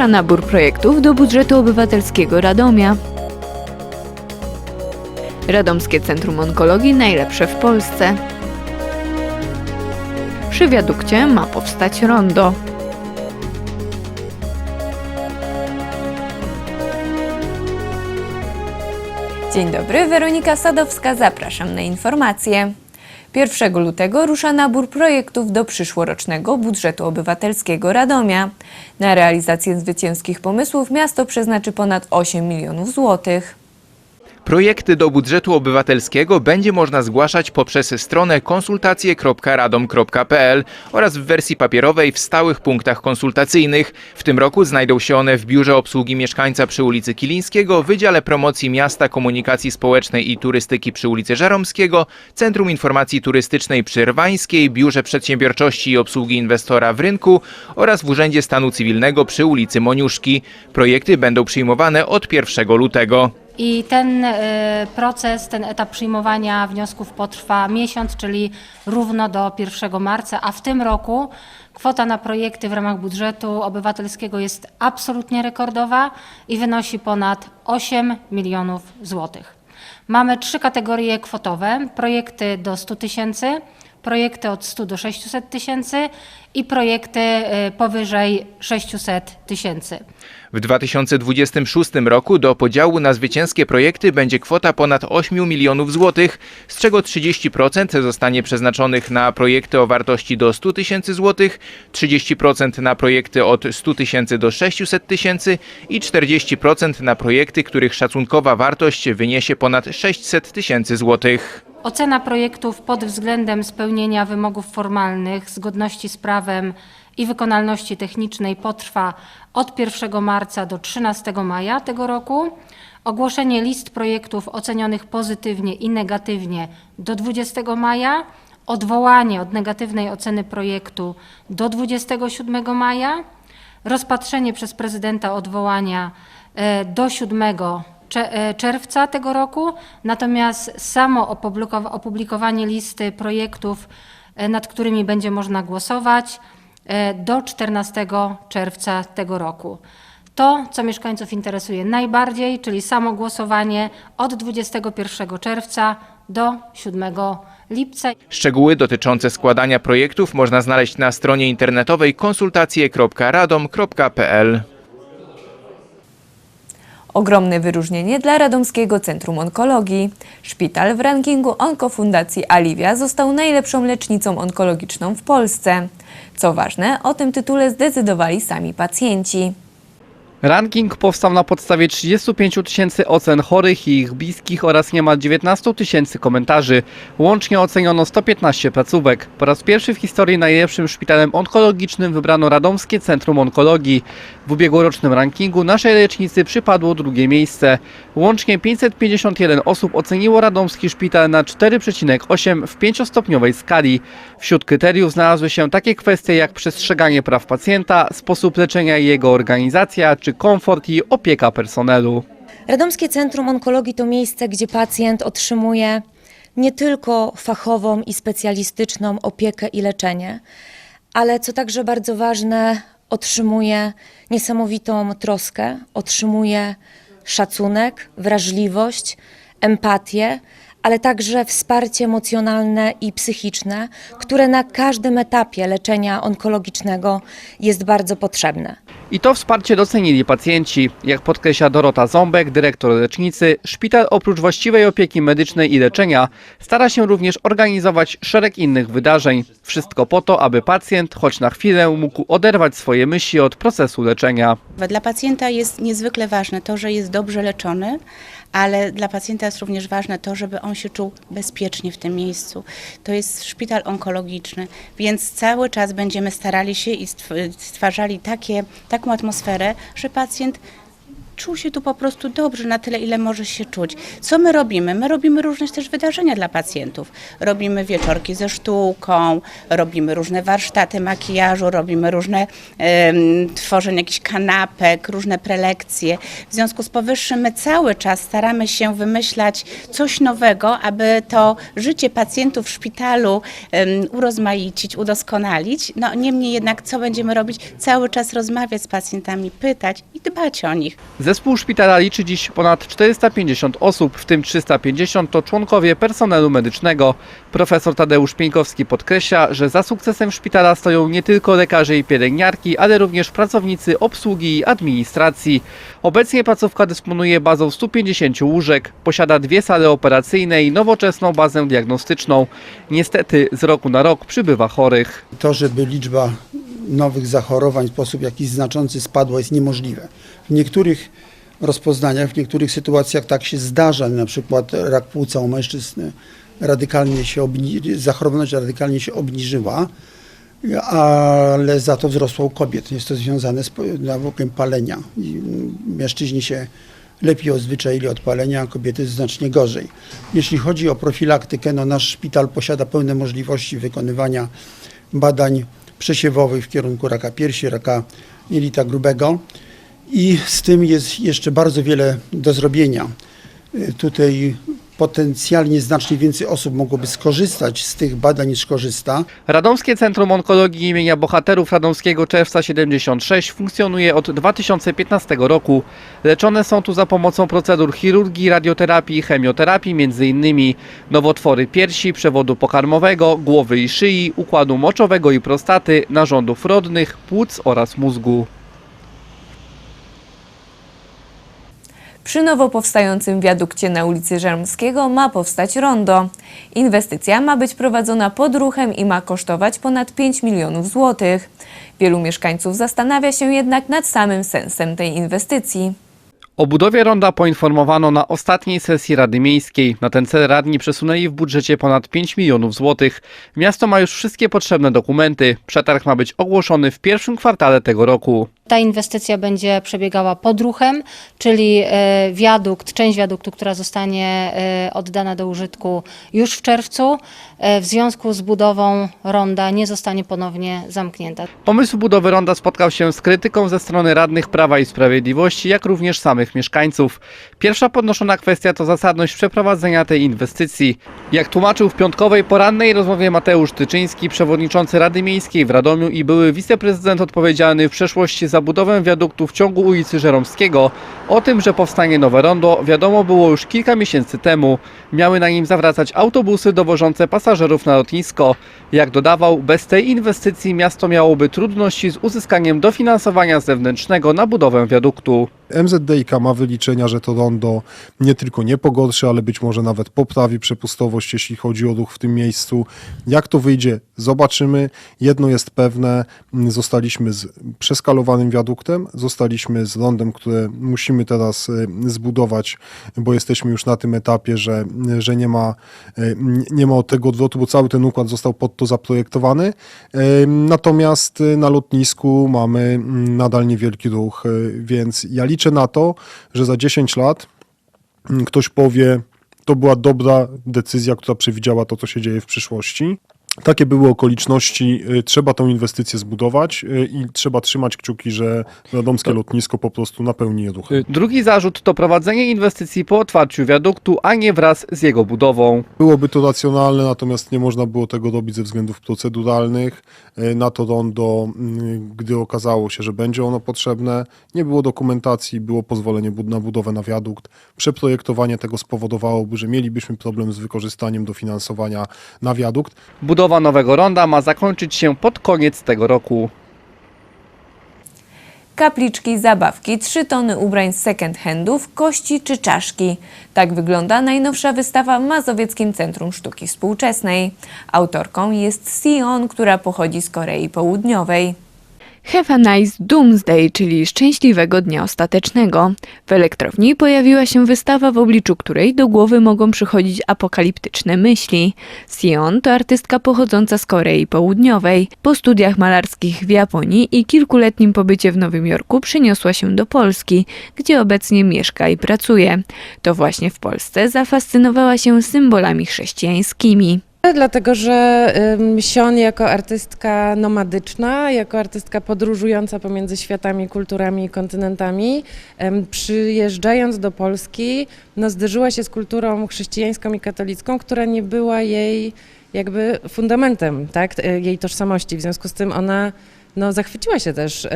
Rusza nabór projektów do budżetu obywatelskiego Radomia. Radomskie Centrum Onkologii najlepsze w Polsce. Przy wiadukcie ma powstać rondo. Dzień dobry, Weronika Sadowska, zapraszam na informacje. 1 lutego rusza nabór projektów do przyszłorocznego budżetu obywatelskiego Radomia. Na realizację zwycięskich pomysłów miasto przeznaczy ponad 8 milionów złotych. Projekty do budżetu obywatelskiego będzie można zgłaszać poprzez stronę konsultacje.radom.pl oraz w wersji papierowej w stałych punktach konsultacyjnych. W tym roku znajdą się one w Biurze Obsługi Mieszkańca przy ulicy Kilińskiego, Wydziale Promocji Miasta, Komunikacji Społecznej i Turystyki przy ulicy Żeromskiego, Centrum Informacji Turystycznej przy Rwańskiej, Biurze Przedsiębiorczości i Obsługi Inwestora w Rynku oraz w Urzędzie Stanu Cywilnego przy ulicy Moniuszki. Projekty będą przyjmowane od 1 lutego. I ten e, proces, ten etap przyjmowania wniosków potrwa miesiąc, czyli równo do 1 marca, a w tym roku kwota na projekty w ramach budżetu obywatelskiego jest absolutnie rekordowa i wynosi ponad 8 milionów złotych. Mamy trzy kategorie kwotowe: projekty do 100 tysięcy, projekty od 100 do 600 tysięcy i projekty e, powyżej 600 tysięcy. W 2026 roku do podziału na zwycięskie projekty będzie kwota ponad 8 milionów złotych, z czego 30% zostanie przeznaczonych na projekty o wartości do 100 tysięcy złotych, 30% na projekty od 100 tysięcy do 600 tysięcy i 40% na projekty, których szacunkowa wartość wyniesie ponad 600 tysięcy złotych. Ocena projektów pod względem spełnienia wymogów formalnych, zgodności z prawem i wykonalności technicznej potrwa od 1 marca do 13 maja tego roku. Ogłoszenie list projektów ocenionych pozytywnie i negatywnie do 20 maja. Odwołanie od negatywnej oceny projektu do 27 maja. Rozpatrzenie przez prezydenta odwołania e, do 7 cze- e, czerwca tego roku, natomiast samo opublikowa- opublikowanie listy projektów, e, nad którymi będzie można głosować, e, do 14 czerwca tego roku. To, co mieszkańców interesuje najbardziej, czyli samo głosowanie od 21 czerwca do 7 lipca. Szczegóły dotyczące składania projektów można znaleźć na stronie internetowej konsultacje.radom.pl. Ogromne wyróżnienie dla Radomskiego Centrum Onkologii. Szpital w rankingu Onkofundacji Aliwia został najlepszą lecznicą onkologiczną w Polsce. Co ważne, o tym tytule zdecydowali sami pacjenci. Ranking powstał na podstawie 35 tysięcy ocen chorych i ich bliskich oraz niemal 19 tysięcy komentarzy. Łącznie oceniono 115 placówek. Po raz pierwszy w historii najlepszym szpitalem onkologicznym wybrano Radomskie Centrum Onkologii. W ubiegłorocznym rankingu naszej lecznicy przypadło drugie miejsce. Łącznie 551 osób oceniło Radomski Szpital na 4,8 w pięciostopniowej skali. Wśród kryteriów znalazły się takie kwestie jak przestrzeganie praw pacjenta, sposób leczenia i jego organizacja, czy komfort i opieka personelu. Radomskie Centrum Onkologii to miejsce, gdzie pacjent otrzymuje nie tylko fachową i specjalistyczną opiekę i leczenie, ale co także bardzo ważne, otrzymuje niesamowitą troskę, otrzymuje szacunek, wrażliwość, empatię, ale także wsparcie emocjonalne i psychiczne, które na każdym etapie leczenia onkologicznego jest bardzo potrzebne. I to wsparcie docenili pacjenci. Jak podkreśla Dorota Ząbek, dyrektor lecznicy, szpital oprócz właściwej opieki medycznej i leczenia stara się również organizować szereg innych wydarzeń. Wszystko po to, aby pacjent, choć na chwilę, mógł oderwać swoje myśli od procesu leczenia. Dla pacjenta jest niezwykle ważne to, że jest dobrze leczony, ale dla pacjenta jest również ważne to, żeby on się czuł bezpiecznie w tym miejscu. To jest szpital onkologiczny, więc cały czas będziemy starali się i stw- stwarzali takie, taką atmosferę, że pacjent czuł się tu po prostu dobrze na tyle, ile może się czuć. Co my robimy? My robimy różne też wydarzenia dla pacjentów. Robimy wieczorki ze sztuką, robimy różne warsztaty makijażu, robimy różne em, tworzenie jakichś kanapek, różne prelekcje. W związku z powyższym my cały czas staramy się wymyślać coś nowego, aby to życie pacjentów w szpitalu urozmaicić, udoskonalić. No niemniej jednak co będziemy robić? Cały czas rozmawiać z pacjentami, pytać i dbać o nich. Zespół szpitala liczy dziś ponad 450 osób, w tym 350 to członkowie personelu medycznego. Profesor Tadeusz Pieńkowski podkreśla, że za sukcesem szpitala stoją nie tylko lekarze i pielęgniarki, ale również pracownicy obsługi i administracji. Obecnie placówka dysponuje bazą 150 łóżek, posiada dwie sale operacyjne i nowoczesną bazę diagnostyczną. Niestety z roku na rok przybywa chorych. to, żeby liczba nowych zachorowań w sposób jakiś znaczący spadła, jest niemożliwe. W niektórych rozpoznaniach, w niektórych sytuacjach tak się zdarza, na przykład rak płuca u mężczyzn radykalnie się obni- zachorowalność radykalnie się obniżyła, ale za to wzrosła u kobiet. Jest to związane z nawykiem palenia. Mężczyźni się lepiej odzwyczaili od palenia, a kobiety znacznie gorzej. Jeśli chodzi o profilaktykę, no nasz szpital posiada pełne możliwości wykonywania badań przesiewowych w kierunku raka piersi, raka jelita grubego i z tym jest jeszcze bardzo wiele do zrobienia. Y, Tutaj potencjalnie znacznie więcej osób mogłoby skorzystać z tych badań niż korzysta. Radomskie Centrum Onkologii imienia Bohaterów Radomskiego Czerwca 76 funkcjonuje od 2015 roku. Leczone są tu za pomocą procedur chirurgii, radioterapii i chemioterapii, m.in. nowotwory piersi, przewodu pokarmowego, głowy i szyi, układu moczowego i prostaty, narządów rodnych, płuc oraz mózgu. Przy nowo powstającym wiadukcie na ulicy Żeromskiego ma powstać rondo. Inwestycja ma być prowadzona pod ruchem i ma kosztować ponad 5 milionów złotych. Wielu mieszkańców zastanawia się jednak nad samym sensem tej inwestycji. O budowie ronda poinformowano na ostatniej sesji Rady Miejskiej. Na ten cel radni przesunęli w budżecie ponad 5 milionów złotych. Miasto ma już wszystkie potrzebne dokumenty. Przetarg ma być ogłoszony w pierwszym kwartale tego roku. Ta inwestycja będzie przebiegała pod ruchem, czyli e, wiadukt, część wiaduktu, która zostanie e, oddana do użytku już w czerwcu, e, w związku z budową ronda nie zostanie ponownie zamknięta. Pomysł budowy ronda spotkał się z krytyką ze strony radnych Prawa i Sprawiedliwości, jak również samych mieszkańców. Pierwsza podnoszona kwestia to zasadność przeprowadzenia tej inwestycji. Jak tłumaczył w piątkowej porannej rozmowie Mateusz Tyczyński, przewodniczący Rady Miejskiej w Radomiu i były wiceprezydent odpowiedzialny w przeszłości za budowę wiaduktu w ciągu ulicy Żeromskiego, o tym, że powstanie nowe rondo wiadomo było już kilka miesięcy temu. Miały na nim zawracać autobusy dowożące pasażerów na lotnisko. Jak dodawał, bez tej inwestycji miasto miałoby trudności z uzyskaniem dofinansowania zewnętrznego na budowę wiaduktu. MZDiK ma wyliczenia, że to rondo nie tylko nie pogorszy, ale być może nawet poprawi przepustowość, jeśli chodzi o ruch w tym miejscu. Jak to wyjdzie, zobaczymy. Jedno jest pewne, m, zostaliśmy z przeskalowanym wiaduktem, zostaliśmy z rondem, które musimy teraz e, zbudować, bo jesteśmy już na tym etapie, że, że nie, ma, e, nie ma tego odwrotu, bo cały ten układ został pod to zaprojektowany. Natomiast na lotnisku mamy mm, nadal niewielki ruch, więc ja liczę na to, że za 10 lat mm, ktoś powie, to była dobra decyzja, która przewidziała to, co się dzieje w przyszłości. Takie były okoliczności, y, trzeba tą inwestycję zbudować y, i trzeba trzymać kciuki, że radomskie lotnisko po prostu napełni je ruchem. Drugi zarzut to prowadzenie inwestycji po otwarciu wiaduktu, a nie wraz z jego budową. Byłoby to racjonalne, natomiast nie można było tego robić ze względów proceduralnych. Y, Na to rondo, y, gdy okazało się, że będzie ono potrzebne, nie było dokumentacji, było pozwolenie bud- na budowę na wiadukt. Przeprojektowanie tego spowodowałoby, że mielibyśmy problem z wykorzystaniem dofinansowania na wiadukt. Budowa nowego ronda ma zakończyć się pod koniec tego roku. Kapliczki, zabawki, 3 tony ubrań z second handów, kości czy czaszki. Tak wygląda najnowsza wystawa w Mazowieckim Centrum Sztuki Współczesnej. Autorką jest Sion, która pochodzi z Korei Południowej. Have a nice Doomsday, czyli szczęśliwego dnia ostatecznego. W elektrowni pojawiła się wystawa, w obliczu której do głowy mogą przychodzić apokaliptyczne myśli. Sion to artystka pochodząca z Korei Południowej. Po studiach malarskich w Japonii i kilkuletnim pobycie w Nowym Jorku przyniosła się do Polski, gdzie obecnie mieszka i pracuje. To właśnie w Polsce zafascynowała się symbolami chrześcijańskimi. Dlatego, że Sion jako artystka nomadyczna, jako artystka podróżująca pomiędzy światami, kulturami i kontynentami, przyjeżdżając do Polski, no, zderzyła się z kulturą chrześcijańską i katolicką, która nie była jej jakby fundamentem tak, t- jej tożsamości. W związku z tym ona no, zachwyciła się też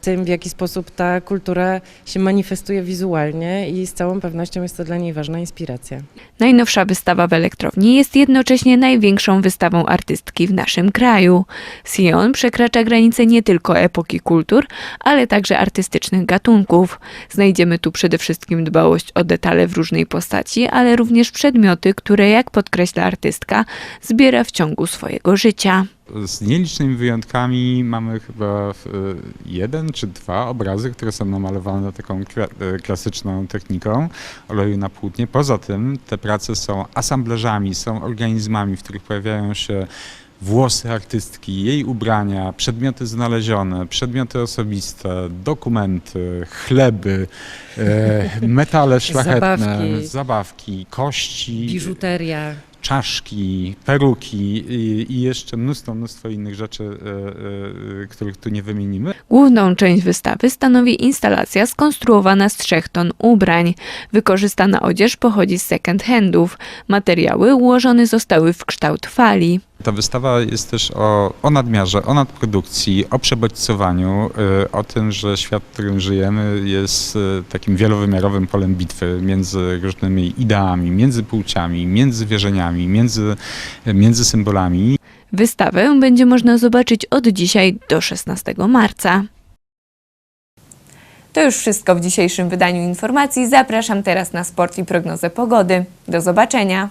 tym, w jaki sposób ta kultura się manifestuje wizualnie i z całą pewnością jest to dla niej ważna inspiracja. Najnowsza wystawa w elektrowni jest jednocześnie największą wystawą artystki w naszym kraju. Sion przekracza granice nie tylko epoki kultur, ale także artystycznych gatunków. Znajdziemy tu przede wszystkim dbałość o detale w różnej postaci, ale również przedmioty, które, jak podkreśla artystka, zbiera w ciągu swojego życia. Z nielicznymi wyjątkami mamy chyba e, jeden czy dwa obrazy, które są namalowane taką e, klasyczną techniką oleju na płótnie. Poza tym te prace są asambleżami, są organizmami, w których pojawiają się włosy artystki, jej ubrania, przedmioty znalezione, przedmioty osobiste, dokumenty, chleby, e, metale szlachetne, Zabawki. zabawki kości Biżuteria. Czaszki, peruki i, jeszcze mnóstwo, mnóstwo innych rzeczy, e, e, których tu nie wymienimy. Główną część wystawy stanowi instalacja skonstruowana z trzech ton ubrań. Wykorzystana odzież pochodzi z second handów. Materiały ułożone zostały w kształt fali. Ta wystawa jest też o, o nadmiarze, o nadprodukcji, o przebodźcowaniu, e, o tym, że świat, w którym żyjemy jest e, takim wielowymiarowym polem bitwy między różnymi ideami, między płciami, między wierzeniami, między, między symbolami. Wystawę będzie można zobaczyć od dzisiaj do 16 marca. To już wszystko w dzisiejszym wydaniu informacji. Zapraszam teraz na sport i prognozę pogody. Do zobaczenia.